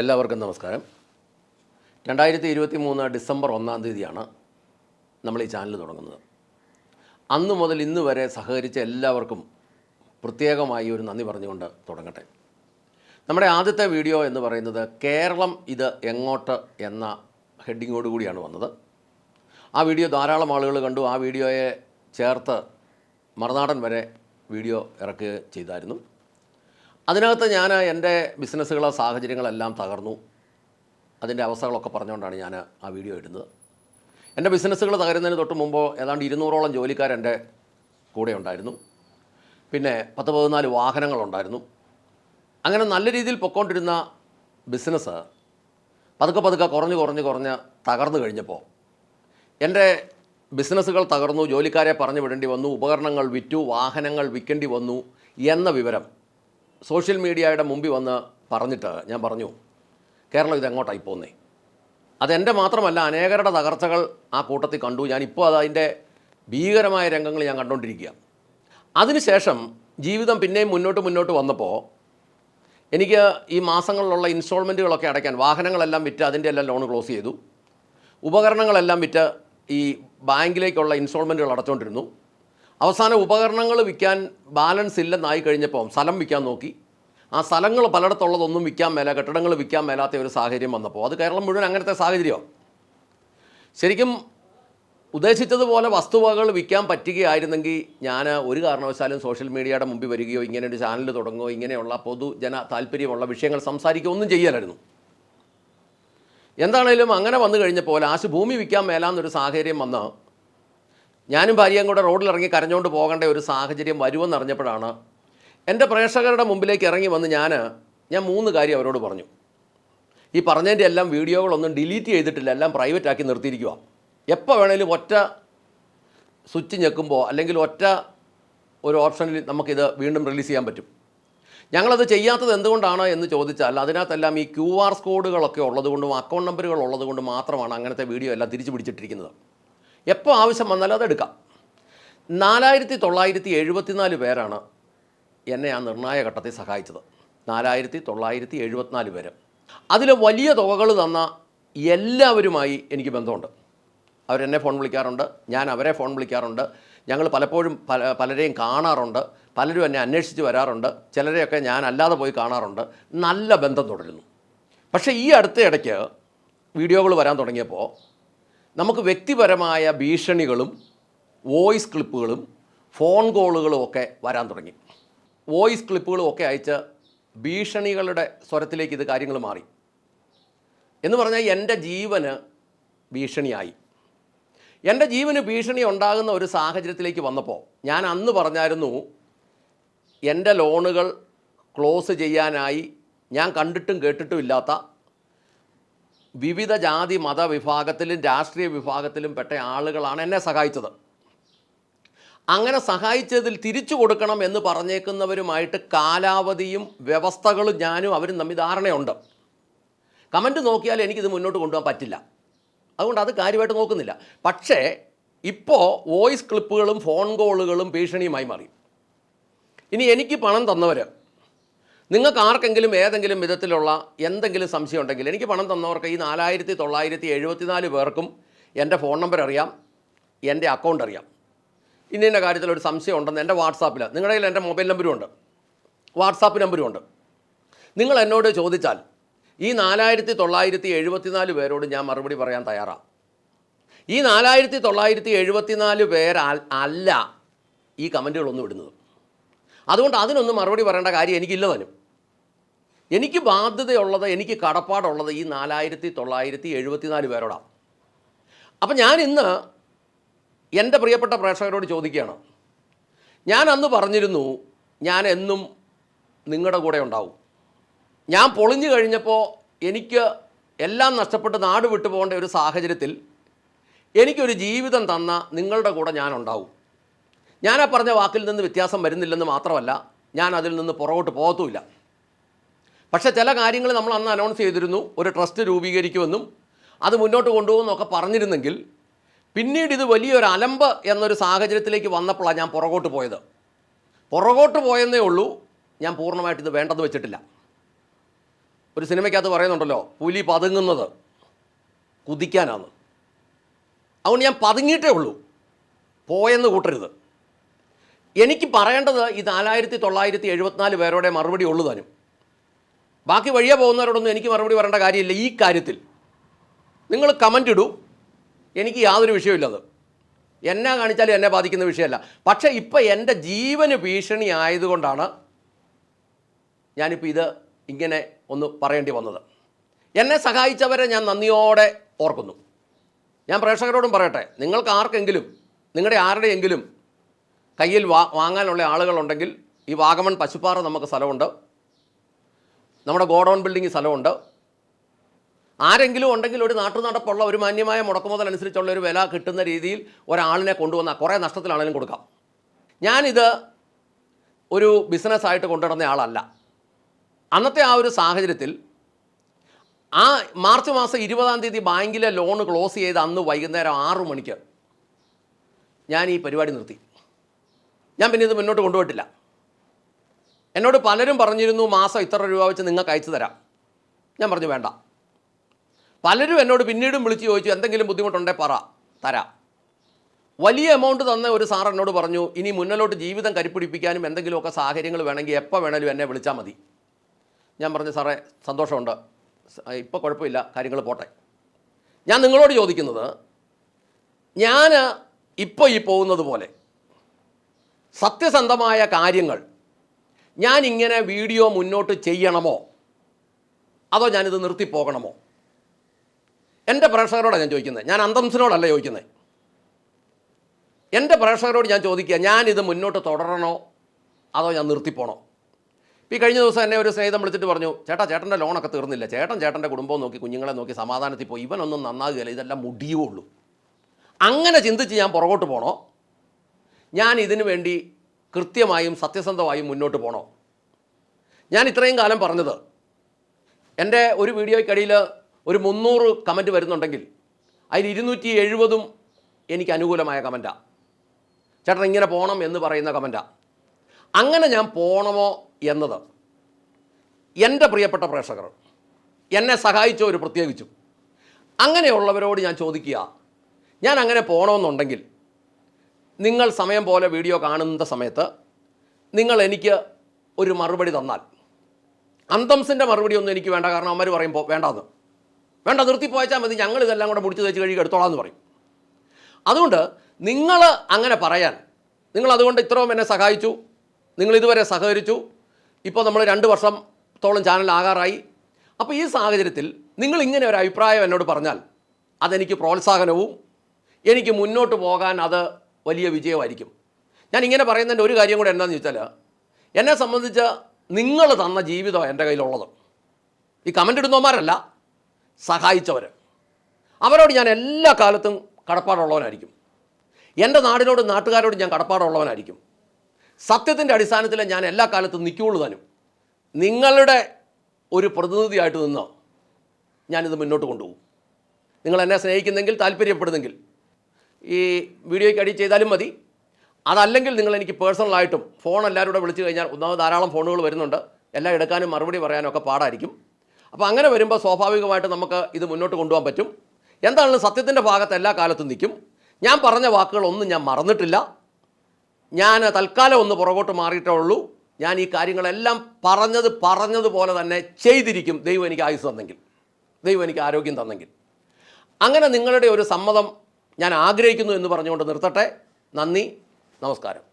എല്ലാവർക്കും നമസ്കാരം. രണ്ടായിരത്തി ഇരുപത്തി മൂന്ന് ഡിസംബർ ഒന്നാം തീയതിയാണ് നമ്മൾ ഈ ചാനൽ തുടങ്ങുന്നത്. അന്ന് മുതൽ ഇന്ന് വരെ സഹകരിച്ച എല്ലാവർക്കും പ്രത്യേകമായി ഒരു നന്ദി പറഞ്ഞുകൊണ്ട് തുടങ്ങട്ടെ. നമ്മുടെ ആദ്യത്തെ വീഡിയോ എന്ന് പറയുന്നത് കേരളം ഇത് എങ്ങോട്ട് എന്ന ഹെഡിങ്ങോട് കൂടിയാണ് വന്നത്. ആ വീഡിയോ ധാരാളം ആളുകൾ കണ്ടു. ആ വീഡിയോയെ ചേർത്ത് മറുനാടൻ വരെ വീഡിയോ ഇറക്കുക ചെയ്തായിരുന്നു. അതിനകത്ത് ഞാൻ എന്റെ ബിസിനസ്സുകളോ സാഹചര്യങ്ങളെല്ലാം തകർന്നു. അതിന്റെ അവസ്ഥകളൊക്കെ പറഞ്ഞുകൊണ്ടാണ് ഞാൻ ആ വീഡിയോ ഇടുന്നത്. എന്റെ ബിസിനസ്സുകൾ തകരുന്നതിന് തൊട്ട് മുമ്പ് ഏതാണ്ട് ഇരുന്നൂറോളം ജോലിക്കാരെന്റെ കൂടെ ഉണ്ടായിരുന്നു. പിന്നെ പത്ത് പതിനാല് വാഹനങ്ങളുണ്ടായിരുന്നു. അങ്ങനെ നല്ല രീതിയിൽ പൊക്കോണ്ടിരുന്ന ബിസിനസ് പതുക്കെ പതുക്കെ കുറഞ്ഞ് കുറഞ്ഞ് കുറഞ്ഞ് തകർന്നു കഴിഞ്ഞപ്പോൾ എന്റെ ബിസിനസ്സുകൾ തകർന്നു ജോലിക്കാരെ പറഞ്ഞു വിടേണ്ടി വന്നു ഉപകരണങ്ങൾ വിറ്റു വാഹനങ്ങൾ വിൽക്കേണ്ടി വന്നു എന്ന വിവരം സോഷ്യൽ മീഡിയയുടെ മുമ്പിൽ വന്ന് പറഞ്ഞിട്ട് ഞാൻ പറഞ്ഞു കേരളം ഇതെങ്ങോട്ടായി പോന്നേ? അതെന്റെ മാത്രമല്ല അനേകരുടെ തകർച്ചകൾ ആ കൂട്ടത്തിൽ കണ്ടു. ഞാനിപ്പോൾ അത് അതിന്റെ ഭീകരമായ രംഗങ്ങൾ ഞാൻ കണ്ടുകൊണ്ടിരിക്കുക അതിനുശേഷം ജീവിതം പിന്നെയും മുന്നോട്ട് മുന്നോട്ട് വന്നപ്പോൾ എനിക്ക് ഈ മാസങ്ങളിലുള്ള ഇൻസ്റ്റാൾമെന്റുകളൊക്കെ അടയ്ക്കാൻ വാഹനങ്ങളെല്ലാം വിറ്റ് അതിന്റെ എല്ലാം ലോൺ ക്ലോസ് ചെയ്തു. ഉപകരണങ്ങളെല്ലാം വിറ്റ് ഈ ബാങ്കിലേക്കുള്ള ഇൻസ്റ്റാൾമെന്റുകൾ അടച്ചുകൊണ്ടിരുന്നു അവസാനം ഉപകരണങ്ങൾ വിൽക്കാൻ ബാലൻസ് ഇല്ലെന്നായി കഴിഞ്ഞപ്പം സ്ഥലം വിൽക്കാൻ നോക്കി. ആ സ്ഥലങ്ങൾ പലയിടത്തുള്ളതൊന്നും വിൽക്കാൻ മേല കെട്ടിടങ്ങൾ വിൽക്കാൻ മേലാത്ത ഒരു സാഹചര്യം വന്നപ്പോൾ അത് കേരളം മുഴുവൻ അങ്ങനത്തെ സാഹചര്യമാണ്. ശരിക്കും ഉദ്ദേശിച്ചതുപോലെ വസ്തുവകകൾ വിൽക്കാൻ പറ്റുകയായിരുന്നെങ്കിൽ ഞാൻ ഒരു കാരണവശാലും സോഷ്യൽ മീഡിയയുടെ മുമ്പിൽ വരികയോ ഇങ്ങനെ ഒരു ചാനൽ തുടങ്ങുകയോ ഇങ്ങനെയുള്ള പൊതുജന താല്പര്യമുള്ള വിഷയങ്ങൾ സംസാരിക്കുകയോ ഒന്നും ചെയ്യലായിരുന്നു. എന്താണേലും അങ്ങനെ വന്നു കഴിഞ്ഞപ്പോൾ ആശുഭൂമി ഭൂമി വിൽക്കാൻ മേലാന്നൊരു സാഹചര്യം വന്ന് ഞാനും ഭാര്യയും കൂടെ റോഡിലിറങ്ങി കരഞ്ഞുകൊണ്ട് പോകേണ്ട ഒരു സാഹചര്യം വരുമെന്ന് അറിഞ്ഞപ്പോഴാണ് എന്റെ പ്രേക്ഷകരുടെ മുമ്പിലേക്ക് ഇറങ്ങി വന്ന് ഞാൻ ഞാൻ മൂന്ന് കാര്യം അവരോട് പറഞ്ഞു. ഈ പറഞ്ഞതിന്റെ എല്ലാം വീഡിയോകളൊന്നും ഡിലീറ്റ് ചെയ്തിട്ടില്ല എല്ലാം പ്രൈവറ്റ് ആക്കി നിർത്തിയിരിക്കുക എപ്പോൾ വേണേലും ഒറ്റ സ്വിച്ച് ഞെക്കുമ്പോൾ അല്ലെങ്കിൽ ഒറ്റ ഒരു ഓപ്ഷനിൽ നമുക്കിത് വീണ്ടും റിലീസ് ചെയ്യാൻ പറ്റും. ഞങ്ങളത് ചെയ്യാത്തത് എന്തുകൊണ്ടാണ് എന്ന് ചോദിച്ചാൽ അതിനകത്തെല്ലാം ഈ ക്യു ആർ കോഡുകളൊക്കെ ഉള്ളതുകൊണ്ടും അക്കൗണ്ട് നമ്പറുകൾ ഉള്ളതുകൊണ്ട് മാത്രമാണ് അങ്ങനത്തെ വീഡിയോ എല്ലാം തിരിച്ചു പിടിച്ചിട്ടിരിക്കുന്നത്. എപ്പോൾ ആവശ്യം വന്നാലും അതെടുക്കാം. നാലായിരത്തി തൊള്ളായിരത്തി എഴുപത്തിനാല് പേരാണ് എന്നെ ആ നിർണായ ഘട്ടത്തിൽ സഹായിച്ചത്. നാലായിരത്തി തൊള്ളായിരത്തി എഴുപത്തിനാല് പേര്. അതിൽ വലിയ തുകകൾ തന്ന എല്ലാവരുമായി എനിക്ക് ബന്ധമുണ്ട്. അവരെന്നെ ഫോൺ വിളിക്കാറുണ്ട്. ഞാൻ അവരെ ഫോൺ വിളിക്കാറുണ്ട്. ഞങ്ങൾ പലപ്പോഴും പല പലരെയും കാണാറുണ്ട്. പലരും എന്നെ അന്വേഷിച്ച് വരാറുണ്ട്. ചിലരെയൊക്കെ ഞാൻ അല്ലാതെ പോയി കാണാറുണ്ട്. നല്ല ബന്ധം തുടരുന്നു. പക്ഷേ ഈ അടുത്ത ഇടയ്ക്ക് വീഡിയോകൾ വരാൻ തുടങ്ങിയപ്പോൾ നമുക്ക് വ്യക്തിപരമായ ഭീഷണികളും വോയിസ് ക്ലിപ്പുകളും ഫോൺ കോളുകളും ഒക്കെ വരാൻ തുടങ്ങി. വോയിസ് ക്ലിപ്പുകളും ഒക്കെ അയച്ച് ഭീഷണികളുടെ സ്വരത്തിലേക്ക് ഇത് കാര്യങ്ങൾ മാറി. എന്ന് പറഞ്ഞാൽ എന്റെ ജീവന് ഭീഷണിയായി. എന്റെ ജീവന് ഭീഷണി ഉണ്ടാകുന്ന ഒരു സാഹചര്യത്തിലേക്ക് വന്നപ്പോൾ ഞാൻ അന്ന് പറഞ്ഞായിരുന്നു എന്റെ ലോണുകൾ ക്ലോസ് ചെയ്യാനായി ഞാൻ കണ്ടിട്ടും കേട്ടിട്ടും ഇല്ലാത്ത വിവിധ ജാതി മത വിഭാഗത്തിലും രാഷ്ട്രീയ വിഭാഗത്തിലും പെട്ട ആളുകളാണ് എന്നെ സഹായിച്ചത്. അങ്ങനെ സഹായിച്ചതിൽ തിരിച്ചു കൊടുക്കണം എന്ന് പറഞ്ഞേക്കുന്നവരുമായിട്ട് കാലാവധിയും വ്യവസ്ഥകളും ഞാനും അവരും തമ്മിൽ ധാരണയുണ്ട്. കമന്റ് നോക്കിയാൽ എനിക്കിത് മുന്നോട്ട് കൊണ്ടുപോകാൻ പറ്റില്ല. അതുകൊണ്ട് അത് കാര്യമായിട്ട് നോക്കുന്നില്ല. പക്ഷേ ഇപ്പോൾ വോയിസ് ക്ലിപ്പുകളും ഫോൺ കോളുകളും ഭീഷണിയുമായി മാറി. ഇനി എനിക്ക് പണം തന്നവർ നിങ്ങൾക്ക് ആർക്കെങ്കിലും ഏതെങ്കിലും വിധത്തിലുള്ള എന്തെങ്കിലും സംശയം ഉണ്ടെങ്കിൽ എനിക്ക് പണം തന്നവർക്ക് ഈ നാലായിരത്തി തൊള്ളായിരത്തി എഴുപത്തിനാല് പേർക്കും എന്റെ ഫോൺ നമ്പർ അറിയാം എന്റെ അക്കൗണ്ട് അറിയാം. ഇന്ന ഇന്ന കാര്യത്തിൽ ഒരു സംശയം ഉണ്ടെന്ന് എന്റെ വാട്സാപ്പിൽ നിങ്ങളുടെ കയ്യിൽ എന്റെ മൊബൈൽ നമ്പരും ഉണ്ട്. വാട്സാപ്പ് നമ്പരും ഉണ്ട്. നിങ്ങൾ എന്നോട് ചോദിച്ചാൽ ഈ നാലായിരത്തി തൊള്ളായിരത്തി എഴുപത്തിനാല് പേരോട് ഞാൻ മറുപടി പറയാൻ തയ്യാറാണ് ഈ നാലായിരത്തി തൊള്ളായിരത്തി എഴുപത്തിനാല് പേർ അല്ല ഈ കമന്റുകളൊന്നും ഇടുന്നത്. അതുകൊണ്ട് അതിനൊന്നും മറുപടി പറയേണ്ട കാര്യം എനിക്കില്ല താനും. എനിക്ക് ബാധ്യതയുള്ളത് എനിക്ക് കടപ്പാടുള്ളത് ഈ നാലായിരത്തി തൊള്ളായിരത്തി എഴുപത്തിനാല് പേരോടാണ് അപ്പം ഞാൻ ഇന്ന് എന്റെ പ്രിയപ്പെട്ട പ്രേക്ഷകരോട് ചോദിക്കുകയാണ്. ഞാൻ അന്ന് പറഞ്ഞിരുന്നു ഞാൻ എന്നും നിങ്ങളുടെ കൂടെ ഉണ്ടാവും. ഞാൻ പൊളിഞ്ഞു കഴിഞ്ഞപ്പോൾ എനിക്ക് എല്ലാം നഷ്ടപ്പെട്ട് നാട് വിട്ടു പോകേണ്ട ഒരു സാഹചര്യത്തിൽ എനിക്കൊരു ജീവിതം തന്ന നിങ്ങളുടെ കൂടെ ഞാൻ ഉണ്ടാവും. ഞാൻ ആ പറഞ്ഞ വാക്കിൽ നിന്ന് വ്യത്യാസം വരുന്നില്ലെന്ന് മാത്രമല്ല ഞാൻ അതിൽ നിന്ന് പുറകോട്ട് പോകത്തുമില്ല. പക്ഷേ ചില കാര്യങ്ങൾ നമ്മൾ അന്ന് അനൗൺസ് ചെയ്തിരുന്നു ഒരു ട്രസ്റ്റ് രൂപീകരിക്കുമെന്നും അത് മുന്നോട്ട് കൊണ്ടുപോകുമെന്നൊക്കെ പറഞ്ഞിരുന്നെങ്കിൽ പിന്നീട് ഇത് വലിയൊരു അലമ്പ് എന്നൊരു സാഹചര്യത്തിലേക്ക് വന്നപ്പോഴാണ് ഞാൻ പുറകോട്ട് പോയത്. പുറകോട്ട് പോയെന്നേ ഉള്ളൂ ഞാൻ പൂർണമായിട്ട് ഇത് വേണ്ടെന്ന് വെച്ചിട്ടില്ല. ഒരു സിനിമയ്ക്കകത്ത് പറയുന്നുണ്ടല്ലോ പുലി പതുങ്ങുന്നത് കുതിക്കാനാണ്. അതുകൊണ്ട് ഞാൻ പതുങ്ങിയിട്ടേ ഉള്ളൂ പോയെന്ന് കൂട്ടരുത്. എനിക്ക് പറയേണ്ടത് ഈ നാലായിരത്തി തൊള്ളായിരത്തി എഴുപത്തിനാല് പേരോടെ മറുപടി ഉള്ളു താനും. ബാക്കി വഴിയെ പോകുന്നവരോടൊന്നും എനിക്ക് മറുപടി പറയേണ്ട കാര്യമില്ല ഈ കാര്യത്തിൽ. നിങ്ങൾ കമന്റ് ഇടൂ. എനിക്ക് യാതൊരു വിഷയമില്ലത് എന്നെ കാണിച്ചാലും എന്നെ ബാധിക്കുന്ന വിഷയമല്ല. പക്ഷേ ഇപ്പം എന്റെ ജീവന് ഭീഷണി ആയതുകൊണ്ടാണ് ഞാനിപ്പോൾ ഇത് ഇങ്ങനെ ഒന്ന് പറയേണ്ടി വന്നത്. എന്നെ സഹായിച്ചവരെ ഞാൻ നന്ദിയോടെ ഓർക്കുന്നു. ഞാൻ പ്രേക്ഷകരോടും പറയട്ടെ നിങ്ങൾക്ക് ആർക്കെങ്കിലും നിങ്ങളുടെ ആരുടെയെങ്കിലും കയ്യിൽ വാ വാങ്ങാനുള്ള ആളുകളുണ്ടെങ്കിൽ ഈ വാഗമൺ പശുപ്പാറ നമുക്ക് സ്ഥലമുണ്ട്. നമ്മുടെ ഗോഡൗൺ ബിൽഡിംഗ് സ്ഥലമുണ്ട്. ആരെങ്കിലും ഉണ്ടെങ്കിൽ ഒരു നാട്ടുനടപ്പുള്ള ഒരു മാന്യമായ മുടക്കുമുതൽ അനുസരിച്ചുള്ള ഒരു വില കിട്ടുന്ന രീതിയിൽ ഒരാളിനെ കൊണ്ടുവന്ന കുറേ നഷ്ടത്തിലാണെങ്കിലും കൊടുക്കാം. ഞാനിത് ഒരു ബിസിനസ്സായിട്ട് കൊണ്ടുവരുന്ന ആളല്ല. അന്നത്തെ ആ ഒരു സാഹചര്യത്തിൽ ആ മാർച്ച് മാസം ഇരുപതാം തീയതി ബാങ്കിലെ ലോൺ ക്ലോസ് ചെയ്ത് അന്ന് വൈകുന്നേരം ആറു മണിക്ക് ഞാൻ ഈ പരിപാടി നിർത്തി. ഞാൻ പിന്നെ ഇത് മുന്നോട്ട് കൊണ്ടുപോയിട്ടില്ല. എന്നോട് പലരും പറഞ്ഞിരുന്നു മാസം ഇത്ര രൂപ വെച്ച് നിങ്ങൾക്ക് അയച്ചു തരാം. ഞാൻ പറഞ്ഞു വേണ്ട. പലരും എന്നോട് പിന്നീടും വിളിച്ച് ചോദിച്ചു എന്തെങ്കിലും ബുദ്ധിമുട്ടുണ്ടേ പറ തരാം. വലിയ എമൗണ്ട് തന്ന ഒരു സാർ എന്നോട് പറഞ്ഞു ഇനി മുന്നിലോട്ട് ജീവിതം കരിപ്പിടിപ്പിക്കാനും എന്തെങ്കിലുമൊക്കെ സാഹചര്യങ്ങൾ വേണമെങ്കിൽ എപ്പോൾ വേണേലും എന്നെ വിളിച്ചാൽ മതി. ഞാൻ പറഞ്ഞു സാറേ സന്തോഷമുണ്ട്. ഇപ്പോൾ കുഴപ്പമില്ല കാര്യങ്ങൾ പോട്ടെ. ഞാൻ നിങ്ങളോട് ചോദിക്കുന്നത് ഞാൻ ഇപ്പോൾ ഈ പോകുന്നത് പോലെ സത്യസന്ധമായ കാര്യങ്ങൾ ഞാൻ ഇങ്ങനെ വീഡിയോ മുന്നോട്ട് ചെയ്യണമോ? അതോ ഞാനിത് നിർത്തിപ്പോകണമോ എന്റെ പ്രേക്ഷകരോടാണ് ഞാൻ ചോദിക്കുന്നത്. ഞാൻ അന്തംസിനോടല്ല ചോദിക്കുന്നത്. എന്റെ പ്രേക്ഷകരോട് ഞാൻ ചോദിക്കുക ഞാനിത് മുന്നോട്ട് തുടരണോ? അതോ ഞാൻ നിർത്തിപ്പോണോ ഈ കഴിഞ്ഞ ദിവസം എന്നെ ഒരു സ്നേഹിതം വിളിച്ചിട്ട് പറഞ്ഞു ചേട്ടാ ചേട്ടന്റെ ലോണൊക്കെ തീർന്നില്ല. ചേട്ടൻ ചേട്ടന്റെ കുടുംബം നോക്കി കുഞ്ഞുങ്ങളെ നോക്കി സമാധാനത്തിൽ പോയി. ഇവനൊന്നും നന്നാകുകയില്ല. ഇതെല്ലാം മുടിയേ ഉള്ളൂ. അങ്ങനെ ചിന്തിച്ച് ഞാൻ പുറകോട്ട് പോണോ? ഞാൻ ഇതിനു വേണ്ടി കൃത്യമായും സത്യസന്ധമായും മുന്നോട്ട് പോകണോ ഞാൻ ഇത്രയും കാലം പറഞ്ഞത് എന്റെ ഒരു വീഡിയോയ്ക്കടിയിൽ ഒരു മുന്നൂറ് കമന്റ് വരുന്നുണ്ടെങ്കിൽ അതിൽ ഇരുന്നൂറ്റി എഴുപതും എനിക്ക് അനുകൂലമായ കമന്റാണ് ചേട്ടൻ ഇങ്ങനെ പോകണം എന്ന് പറയുന്ന കമന്റാണ് അങ്ങനെ ഞാൻ പോകണമോ എന്നത് എന്റെ പ്രിയപ്പെട്ട പ്രേക്ഷകർ എന്നെ സഹായിച്ചവർ പ്രത്യേകിച്ചും. അങ്ങനെയുള്ളവരോട് ഞാൻ ചോദിക്കുക ഞാൻ അങ്ങനെ പോകണമെന്നുണ്ടെങ്കിൽ നിങ്ങൾ സമയം പോലെ വീഡിയോ കാണുന്ന സമയത്ത് നിങ്ങൾ എനിക്ക് ഒരു മറുപടി തന്നാൽ. അന്തംസിന്റെ മറുപടി ഒന്നും എനിക്ക് വേണ്ട കാരണം അമ്മര് പറയുമ്പോൾ വേണ്ടാന്ന്. വേണ്ട നിർത്തി പോയച്ചാൽ മതി. ഞങ്ങൾ ഇതെല്ലാം കൂടെ മുടിച്ച് തേച്ച് കഴുകി എടുത്തോളാം എന്ന് പറയും. അതുകൊണ്ട് നിങ്ങൾ അങ്ങനെ പറയാൻ നിങ്ങൾ അതുകൊണ്ട് ഇത്രയും എന്നെ സഹായിച്ചു നിങ്ങൾ ഇതുവരെ സഹകരിച്ചു. ഇപ്പോൾ നമ്മൾ രണ്ട് വർഷത്തോളം ചാനൽ ആകാറായി. അപ്പോൾ ഈ സാഹചര്യത്തിൽ നിങ്ങൾ ഇങ്ങനെ ഒരു അഭിപ്രായം എന്നോട് പറഞ്ഞാൽ അതെനിക്ക് പ്രോത്സാഹനവും എനിക്ക് മുന്നോട്ട് പോകാൻ അത് വലിയ വിജയമായിരിക്കും. ഞാൻ ഇങ്ങനെ പറയുന്നതിന്റെ ഒരു കാര്യം കൂടെ എന്താണെന്ന് ചോദിച്ചാൽ എന്നെ സംബന്ധിച്ച് നിങ്ങൾ തന്ന ജീവിതം എന്റെ കയ്യിലുള്ളത്. ഈ കമന്റ് ഇടുന്നവന്മാരല്ല സഹായിച്ചവർ അവരോട് ഞാൻ എല്ലാ കാലത്തും കടപ്പാടുള്ളവനായിരിക്കും. എന്റെ നാടിനോടും നാട്ടുകാരോടും ഞാൻ കടപ്പാടുള്ളവനായിരിക്കും. സത്യത്തിന്റെ അടിസ്ഥാനത്തിൽ ഞാൻ എല്ലാ കാലത്തും നിൽക്കുകയുള്ളൂ താനും. നിങ്ങളുടെ ഒരു പ്രതിനിധിയായിട്ട് നിന്ന് ഞാനിത് മുന്നോട്ട് കൊണ്ടുപോകും. നിങ്ങൾ എന്നെ സ്നേഹിക്കുന്നെങ്കിൽ താല്പര്യപ്പെടുന്നെങ്കിൽ ഈ വീഡിയോയ്ക്ക് അടി ചെയ്താലും മതി. അതല്ലെങ്കിൽ നിങ്ങൾ എനിക്ക് പേഴ്സണലായിട്ടും ഫോൺ എല്ലാവരും വിളിച്ചു കഴിഞ്ഞാൽ ഒന്നാമത് ധാരാളം ഫോണുകൾ വരുന്നുണ്ട്. എല്ലാം എടുക്കാനും മറുപടി പറയാനും ഒക്കെ പാടായിരിക്കും. അപ്പോൾ അങ്ങനെ വരുമ്പോൾ സ്വാഭാവികമായിട്ട് നമുക്ക് ഇത് മുന്നോട്ട് കൊണ്ടുപോകാൻ പറ്റും. എന്താണെങ്കിലും സത്യത്തിന്റെ ഭാഗത്ത് എല്ലാ കാലത്തും നിൽക്കും. ഞാൻ പറഞ്ഞ വാക്കുകളൊന്നും ഞാൻ മറന്നിട്ടില്ല. ഞാൻ തൽക്കാലം ഒന്ന് പുറകോട്ട് മാറിയിട്ടേ ഉള്ളൂ. ഞാൻ ഈ കാര്യങ്ങളെല്ലാം പറഞ്ഞത് പറഞ്ഞതുപോലെ തന്നെ ചെയ്തിരിക്കും. ദൈവം എനിക്ക് ആയുസ് തന്നെങ്കിൽ. ദൈവം എനിക്ക് ആരോഗ്യം തന്നെങ്കിൽ. അങ്ങനെ നിങ്ങളുടെ ഒരു സമ്മതം ഞാൻ ആഗ്രഹിക്കുന്നു എന്ന് പറഞ്ഞുകൊണ്ട് നിർത്തട്ടെ. നന്ദി. നമസ്കാരം.